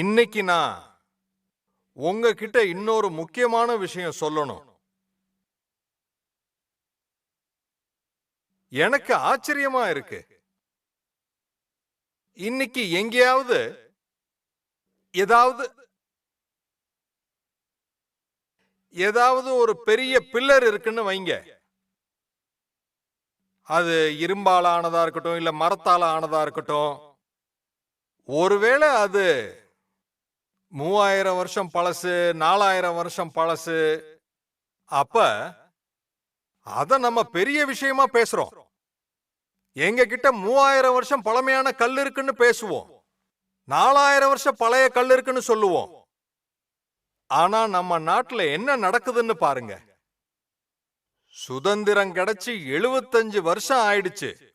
இன்னைக்கு நான் உங்ககிட்ட இன்னொரு முக்கியமான விஷயம் சொல்லணும். எனக்கு ஆச்சரியமா இருக்கு. இன்னைக்கு எங்கேயாவது ஏதாவது ஏதாவது ஒரு பெரிய பில்லர் இருக்குன்னு வைங்க. அது இரும்பால ஆனதா இருக்கட்டும் இல்ல மரத்தால ஆனதா இருக்கட்டும். ஒருவேளை அது மூவாயிரம் வருஷம் பழசு நாலாயிரம் வருஷம் பழசு. அப்ப அத நம்ம பெரிய விஷயமா பேசுறோம். எங்க கிட்ட மூவாயிரம் வருஷம் பழமையான கல் இருக்குன்னு பேசுவோம். நாலாயிரம் வருஷம் பழைய கல் இருக்குன்னு சொல்லுவோம். ஆனா நம்ம நாட்டுல என்ன நடக்குதுன்னு பாருங்க. சுதந்திரம் கிடைச்சு எழுபத்தஞ்சு வருஷம் ஆயிடுச்சு.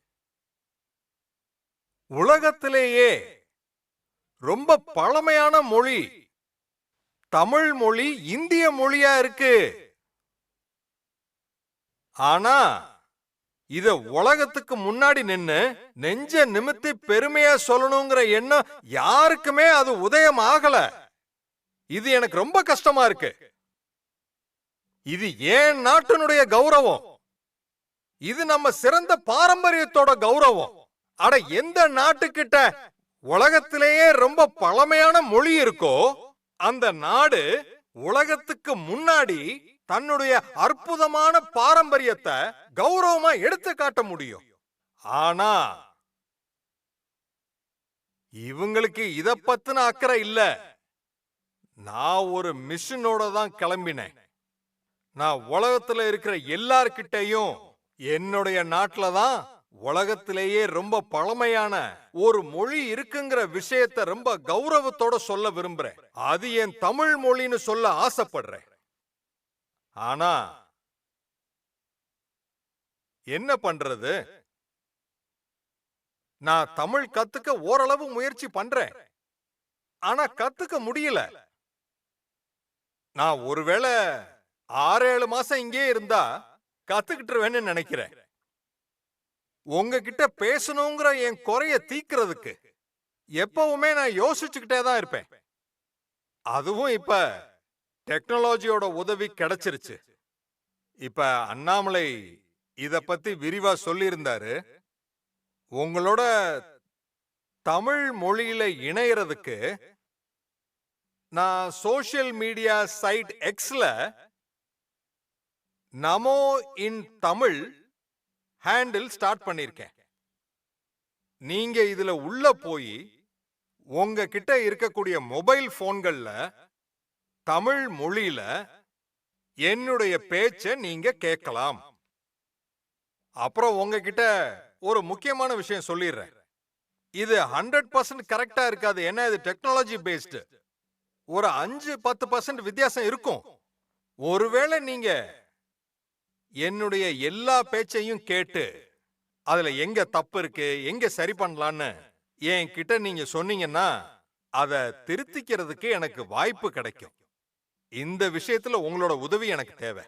உலகத்திலேயே ரொம்ப பழமையான மொழி. தமிழ் மொழி இந்திய மொழியா இருக்கு. ஆனா இத உலகத்துக்கு முன்னாடி நின்னு நெஞ்ச நிமித்தி பெருமையா சொல்லணுங்கிற எண்ணம் யாருக்குமே அது உதயம் ஆகல. இது எனக்கு ரொம்ப கஷ்டமா இருக்கு. இது ஏன் நாட்டினுடைய கௌரவம்? இது நம்ம சிறந்த பாரம்பரியத்தோட கௌரவம். அட எந்த நாட்டுக்கிட்ட உலகத்திலேயே ரொம்ப பழமையான மொழி இருக்கோ அந்த நாடு உலகத்துக்கு முன்னாடி தன்னுடைய அற்புதமான பாரம்பரியத்தை கௌரவமா எடுத்து காட்ட முடியும். ஆனா இவங்களுக்கு இத பத்தின அக்கறை இல்ல. நான் ஒரு மிஷினோட தான் கிளம்பினேன். நான் உலகத்துல இருக்கிற எல்லார்கிட்டயும் என்னுடைய நாட்டுல தான் உலகத்திலேயே ரொம்ப பழமையான ஒரு மொழி இருக்குங்கிற விஷயத்த ரொம்ப கௌரவத்தோட சொல்ல விரும்புறேன். அது என் தமிழ் மொழின்னு சொல்ல ஆசைப்படுறேன். ஆனா என்ன பண்றது? நான் தமிழ் கத்துக்க ஓரளவு முயற்சி பண்றேன். ஆனா கத்துக்க முடியல. நான் ஒருவேளை ஆறு ஏழு மாசம் இங்கே இருந்தா கத்துக்கிட்டுருவேன்னு நினைக்கிறேன். உங்ககிட்ட பேசணுங்கிற என் குறைய தீக்கிறதுக்கு எப்பவுமே நான் யோசிச்சுக்கிட்டே தான் இருப்பேன். அதுவும் இப்ப டெக்னாலஜியோட உதவி கிடைச்சிருச்சு. இப்ப அண்ணாமலை இத பத்தி விரிவா சொல்லியிருந்தாரு. உங்களோட தமிழ் மொழியில இணையறதுக்கு நான் சோஷியல் மீடியா சைட் எக்ஸ்ல நமோ இன் தமிழ் ஹேண்டில் ஸ்டார்ட் பண்ணியிருக்கேன் நீங்க இதுல உள்ள போய் உங்க கிட்ட இருக்கக்கூடிய மொபைல் போன்கள்ல தமிழ் மொழியில என்னுடைய பேச்ச நீங்க கேட்கலாம். அப்புறம் உங்ககிட்ட ஒரு முக்கியமான விஷயம் சொல்லிடுறேன். இது ஹண்ட்ரட் பர்சன்ட் கரெக்டா இருக்காது. ஏன்னா இது டெக்னாலஜி பேஸ்டு ஒரு அஞ்சு பத்து பர்சன்ட் வித்தியாசம் இருக்கும். ஒருவேளை நீங்க என்னுடைய எல்லா பேச்சையும் கேட்டு அதுல எங்க தப்பு இருக்கு எங்க சரி பண்ணலான்னு என்கிட்ட நீங்க சொன்னீங்கன்னா அத திருத்திக்கிறதுக்கு எனக்கு வாய்ப்பு கிடைக்கும். இந்த விஷயத்துல உங்களோட உதவி எனக்கு தேவை.